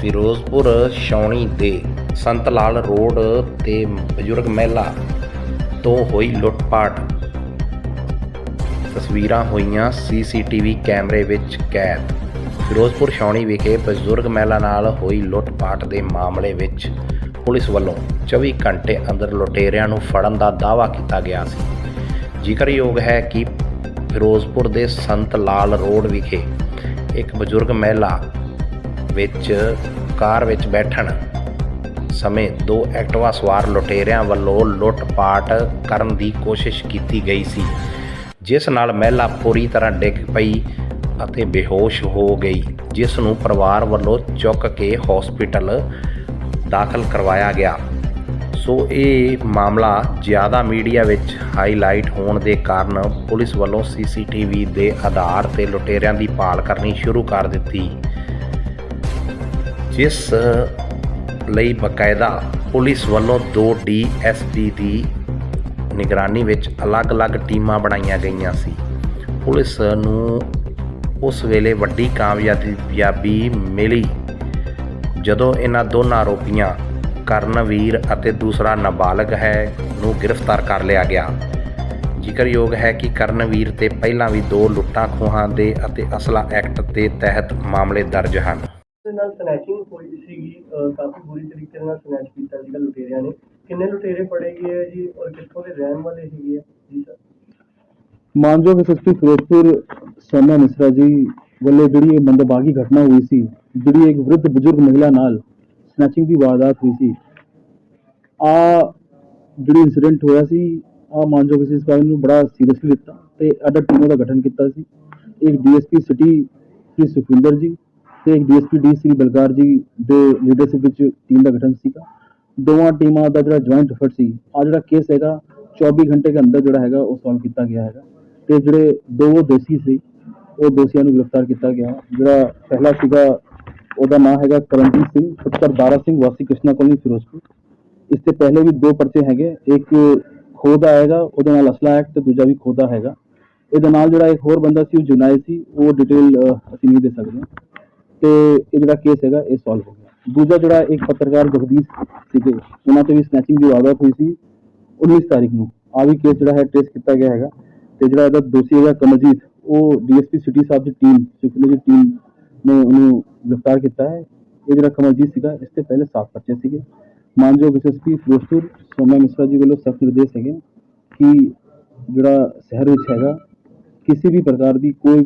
ਫਿਰੋਜ਼ਪੁਰ ਛਾਉਣੀ ਦੇ ਸੰਤ ਲਾਲ ਰੋਡ ਤੇ ਬਜ਼ੁਰਗ ਮਹਿਲਾ ਤੋਂ ਹੋਈ ਲੁੱਟਪਾਟ। ਤਸਵੀਰਾਂ ਹੋਈਆਂ ਸੀਸੀਟੀਵੀ ਕੈਮਰੇ ਵਿੱਚ ਕੈਦ। ਫਿਰੋਜ਼ਪੁਰ ਛਾਉਣੀ ਵਿਖੇ ਬਜ਼ੁਰਗ ਮਹਿਲਾ ਨਾਲ ਹੋਈ ਲੁੱਟਪਾਟ ਦੇ ਮਾਮਲੇ ਵਿੱਚ ਪੁਲਿਸ ਵੱਲੋਂ 24 ਘੰਟੇ ਅੰਦਰ ਲੁਟੇਰਿਆਂ ਨੂੰ ਫੜਨ ਦਾ ਦਾਅਵਾ ਕੀਤਾ ਗਿਆ ਸੀ। ਜ਼ਿਕਰਯੋਗ ਹੈ ਕਿ ਫਿਰੋਜ਼ਪੁਰ ਦੇ ਸੰਤ ਲਾਲ ਰੋਡ ਵਿਖੇ ਇੱਕ ਬਜ਼ੁਰਗ ਮਹਿਲਾ ਵਿੱਚ, ਕਾਰ ਵਿੱਚ ਬੈਠਣ ਸਮੇਂ ਦੋ ਐਕਟਿਵਾ ਸਵਾਰ ਲੁਟੇਰਿਆਂ ਵੱਲੋਂ ਲੁੱਟ-ਪਾਟ ਕਰਨ ਦੀ ਕੋਸ਼ਿਸ਼ ਕੀਤੀ ਗਈ ਸੀ, ਜਿਸ ਨਾਲ ਮਹਿਲਾ ਪੂਰੀ ਤਰ੍ਹਾਂ ਡਿੱਗ ਪਈ ਅਤੇ ਬੇਹੋਸ਼ ਹੋ ਗਈ, ਜਿਸ ਨੂੰ ਪਰਿਵਾਰ ਵੱਲੋਂ ਚੁੱਕ ਕੇ ਹਸਪੀਟਲ ਦਾਖਲ ਕਰਵਾਇਆ ਗਿਆ। ਸੋ ਇਹ ਮਾਮਲਾ ਜ਼ਿਆਦਾ ਮੀਡੀਆ ਵਿੱਚ ਹਾਈਲਾਈਟ ਹੋਣ ਦੇ ਕਾਰਨ ਪੁਲਿਸ ਵੱਲੋਂ ਸੀਸੀਟੀਵੀ ਦੇ ਆਧਾਰ ਤੇ ਲੁਟੇਰਿਆਂ ਦੀ ਭਾਲ ਕਰਨੀ ਸ਼ੁਰੂ ਕਰ ਦਿੱਤੀ। ਜਿਸ ਲਈ ਬਕਾਇਦਾ ਪੁਲਿਸ ਵੱਲੋਂ ਦੋ ਡੀਐਸਪੀ ਦੀ ਨਿਗਰਾਨੀ ਵਿੱਚ ਅਲੱਗ-ਅਲੱਗ ਟੀਮਾਂ ਬਣਾਈਆਂ ਗਈਆਂ ਸੀ। ਪੁਲਿਸ ਨੂੰ ਉਸ ਵੇਲੇ ਵੱਡੀ ਕਾਮਯਾਬੀ ਮਿਲੀ ਜਦੋਂ ਇਹਨਾਂ ਦੋਨਾਂ ਆਰੋਪੀਆਂ ਕਰਨਵੀਰ ਅਤੇ ਦੂਸਰਾ ਨਾਬਾਲਗ ਹੈ ਨੂੰ ਗ੍ਰਿਫਤਾਰ ਕਰ ਲਿਆ ਗਿਆ। ਜ਼ਿਕਰਯੋਗ ਹੈ ਕਿ ਕਰਨਵੀਰ ਤੇ ਪਹਿਲਾਂ ਵੀ ਦੋ ਲੁੱਟਾਂ ਖੋਹਾਂ ਦੇ ਅਤੇ ਅਸਲਾ ਐਕਟ ਦੇ ਤਹਿਤ ਮਾਮਲੇ ਦਰਜ ਹਨ। ਦੇ ਨਾਲ ਸਨੈਚਿੰਗ ਹੋਈ ਸੀਗੀ, ਅਹ ਕਾਫੀ ਬੁਰੀ ਤਰੀਕੇ ਨਾਲ ਸਨੈਚ ਕੀਤਾ ਸੀਗਾ ਲੁਟੇਰਿਆਂ ਨੇ। ਕਿੰਨੇ ਲੁਟੇਰੇ ਫੜੇ ਗਏ ਹੈ ਜੀ ਔਰ ਕਿੱਥੋਂ ਦੇ ਰਹਿਣ ਵਾਲੇ ਸੀਗੇ ਆ? ਜੀ ਸਰ ਮਾਨਯੋਗ ਐਸਐਸਪੀ ਫਿਰੋਜ਼ਪੁਰ ਸੋਨਾ ਮਿਸਰਾ ਜੀ ਵੱਲੋਂ ਜਿਹੜੀ ਇਹ ਮੰਦਭਾਗੀ ਘਟਨਾ ਹੋਈ ਸੀ, ਜਿਹੜੀ ਇੱਕ ਵ੍ਰਿੱਧ ਬਜ਼ੁਰਗ ਮਹਿਲਾ ਨਾਲ ਸਨੈਚਿੰਗ ਦੀ ਵਾਰਦਾਤ ਹੋਈ ਸੀ, ਆ ਜਿਹੜੀ ਇਨਸੀਡੈਂਟ ਹੋਇਆ ਸੀ, ਆ ਮਾਨਯੋਗ ਐਸਐਸਪੀ ਨੂੰ ਬੜਾ ਸੀਰੀਅਸਲੀ ਲਿੱਤਾ ਤੇ ਅਡਰ ਟੀਮਾਂ ਦਾ ਗਠਨ ਕੀਤਾ ਸੀ। ਇੱਕ ਡੀਐਸਪੀ ਸਿਟੀ ਸ੍ਰੀ ਸੁਖਵਿੰਦਰ ਜੀ ਤੇ ਇੱਕ ਡੀਐਸਪੀ ਡੀ ਸ੍ਰੀ ਬਲਕਾਰ ਜੀ ਦੇ ਲੀਡਰਸ਼ਿਪ ਵਿੱਚ ਟੀਮ ਦਾ ਗਠਨ ਸੀਗਾ। ਦੋਵਾਂ ਟੀਮਾਂ ਦਾ ਜਿਹੜਾ ਜੁਆਇੰਟ ਐਫਰਟ ਸੀ ਆ ਜਿਹੜਾ ਕੇਸ ਹੈਗਾ 24 ਘੰਟੇ ਦੇ ਅੰਦਰ ਜਿਹੜਾ ਹੈਗਾ, ਉਹ ਸੋਲਵ ਕੀਤਾ ਗਿਆ ਹੈਗਾ। ਤੇ ਜਿਹੜੇ ਦੋ ਦੋਸ਼ੀ ਸੀ, ਉਹ ਦੋਸ਼ੀਆਂ ਨੂੰ ਗ੍ਰਿਫਤਾਰ ਕੀਤਾ ਗਿਆ। ਜਿਹੜਾ ਪਹਿਲਾ ਸੀਗਾ, ਉਹਦਾ ਨਾਮ ਹੈਗਾ ਕਰਨਜੀਤ ਸਿੰਘ, ਪੁੱਤਰ ਦਾਰਾ ਸਿੰਘ, ਵਾਸੀ ਕ੍ਰਿਸ਼ਨਾ ਕਲੋਨੀ, ਫਿਰੋਜ਼ਪੁਰ। ਇਸ 'ਤੇ ਪਹਿਲੇ ਵੀ ਦੋ ਪਰਚੇ ਹੈਗੇ, ਇੱਕ ਖੋਹ ਦਾ ਹੈਗਾ, ਉਹਦੇ ਨਾਲ ਅਸਲਾ ਐਕਟ ਤੇ ਦੂਜਾ ਵੀ ਖੋਹ ਦਾ ਹੈਗਾ। ਇਹਦੇ ਨਾਲ ਜਿਹੜਾ ਇੱਕ ਹੋਰ ਬੰਦਾ ਸੀ, ਉਹ ਜੁਨਾਇ ਸੀ, ਉਹ ਡਿਟੇਲ ਅਸੀਂ ਨਹੀਂ ਦੇ ਸਕਦੇ। ਤੇ ਇਹ ਜਿਹੜਾ ਕੇਸ ਹੈਗਾ, ਇਹ ਸੋਲਵ ਹੋ ਗਿਆ। ਦੂਜਾ ਜਿਹੜਾ ਇੱਕ ਪੱਤਰਕਾਰ ਜਗਦੀਸ਼ ਸੀਗੇ, ਉਹਨਾਂ ਤੇ ਵੀ ਸਨੈਚਿੰਗ ਦੀ ਵਾਰਦਾਤ ਹੋਈ ਸੀ 19 ਤਾਰੀਖ ਨੂੰ। ਆ ਵੀ ਕੇਸ ਜਿਹੜਾ ਹੈ ਟ੍ਰੇਸ ਕੀਤਾ ਗਿਆ ਹੈਗਾ। ਤੇ ਜਿਹੜਾ ਇਹਦਾ ਦੋਸ਼ੀ ਹੈਗਾ ਕਮਲਜੀਤ ਉਹ ਡੀਐਸਪੀ ਸਿਟੀ ਸਾਹਿਬ ਦੀ ਟੀਮ ਸੁਖਨੇ ਦੀ ਟੀਮ ਨੇ ਉਹਨੂੰ ਗ੍ਰਿਫਤਾਰ ਕੀਤਾ ਹੈ। ਇਹ ਜਿਹੜਾ ਕਮਲਜੀਤ ਸੀਗਾ, ਇਸ ਤੇ ਪਹਿਲੇ ਸਾਫ਼ ਪਰਚੇ ਸੀਗੇ। ਮਾਨਯੋਗ ਐਸਐਸਪੀ ਫਿਰੋਜ਼ਪੁਰ ਸੋਮਾ ਮਿਸਰਾ ਜੀ ਵੱਲੋਂ ਸਖਤ ਨਿਰਦੇਸ਼ ਹੈਗੇ ਕਿ ਜਿਹੜਾ ਸ਼ਹਿਰ ਵਿੱਚ ਹੈਗਾ, ਕਿਸੇ ਵੀ ਪ੍ਰਕਾਰ ਦੀ ਕੋਈ